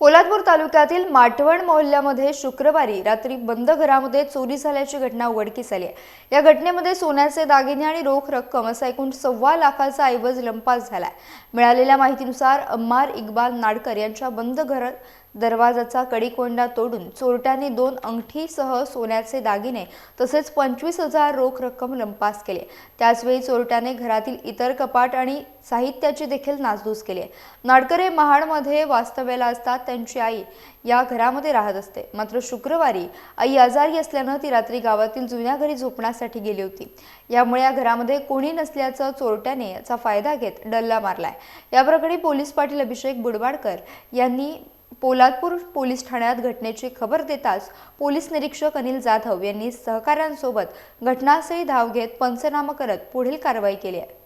पोलादपूर तालुक्यातील माटवण मोहल्ल्यामध्ये शुक्रवारी रात्री बंद घरामध्ये चोरी झाल्याची घटना उघडकीस आली आहे. या घटनेमध्ये सोन्याचे दागिने आणि रोख रक्कम असा एकूण सव्वा लाखाचा ऐवज लंपास झालाय. मिळालेल्या माहितीनुसार अम्मार इक्बाल नाडकर यांच्या बंद घर दरवाजाचा कडीकोंडा तोडून चोरट्यांनी दोन अंगठीसह सोन्याचे दागिने तसेच पंचवीस हजार रोख रक्कम लंपास केले त्याचवेळी चोरट्याने घरातील इतर कपाट आणि साहित्याची देखील नासधूस केली नाडकर हे महाडमध्ये वास्तव्याला असतात. त्यांची आई या घरामध्ये राहत असते. मात्र शुक्रवारी आई आजारी असल्यानं ती रात्री गावातील जुन्या घरी झोपण्यासाठी गेली होती. यामुळे या घरामध्ये कोणी नसल्याचं चोरट्याने याचा फायदा घेत डल्ला मारलाय. या प्रकरणी पोलीस पाटील अभिषेक बुडवाडकर यांनी पोलादपूर पोलीस ठाण्यात घटनेची खबर देताच पोलीस निरीक्षक अनिल जाधव यांनी सहकाऱ्यांसोबत घटनास्थळी धाव घेत पंचनामा करत पुढील कारवाई केली आहे.